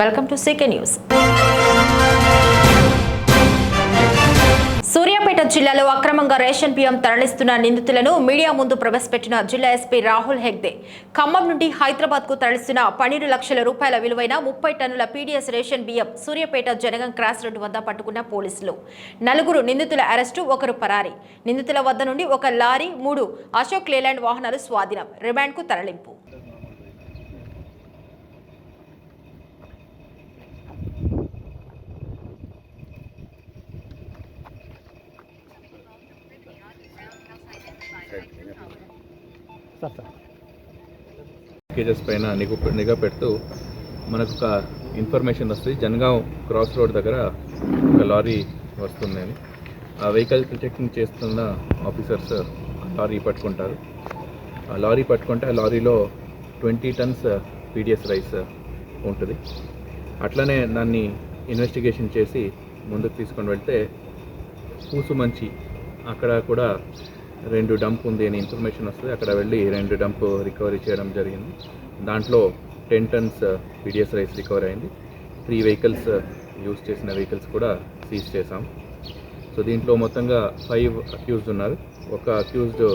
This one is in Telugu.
Welcome to CK news. Suryapet జిల్లాలో అక్రమంగా రేషన్ బియ్యం తరలిస్తున్న నిందితులను మీడియా ముందు ప్రవేశపెట్టిన జిల్లా ఎస్పీ రాహుల్ హెగ్దే ఖమ్మం నుండి హైదరాబాద్కు తరలిస్తున్న పన్నెండు లక్షల రూపాయల విలువైన ముప్పై టన్నుల పీడీఎస్ రేషన్ బియ్యం సూర్యాపేట జనగం క్రాస్ రోడ్డు వద్ద పట్టుకున్న పోలీసులు. నలుగురు నిందితుల అరెస్టు ఒకరు పరారి. నిందితుల వద్ద నుండి ఒక లారీ మూడు అశోక్ లేలాండ్ వాహనాలు స్వాధీనం. రిమాండ్కు తరలింపు. కేజెస్ పైన నిగు నిఘా పెడుతూ మనకు ఒక ఇన్ఫర్మేషన్ వస్తుంది. జనగావ్ క్రాస్ రోడ్ దగ్గర ఒక లారీ వస్తుందని. ఆ వెహికల్ చెకింగ్ చేస్తున్న ఆఫీసర్స్ లారీ పట్టుకుంటారు. ఆ లారీ పట్టుకుంటే ఆ లారీలో ట్వంటీ టన్స్ పీడిఎస్ రైస్ ఉంటుంది. అట్లనే దాన్ని ఇన్వెస్టిగేషన్ చేసి ముందుకు తీసుకొని వెళ్తే పూసుమంచి అక్కడ కూడా రెండు డంప్ ఉంది అని ఇన్ఫర్మేషన్ వస్తుంది. అక్కడ వెళ్ళి రెండు డంప్ రికవరీ చేయడం జరిగింది. దాంట్లో ten tons PDS rice recover అయింది. త్రీ వెహికల్స్ యూజ్ చేసిన వెహికల్స్ కూడా సీజ్ చేశాం. సో దీంట్లో మొత్తంగా ఫైవ్ అక్యూజ్డ్ ఉన్నారు. ఒక అక్యూజ్డ్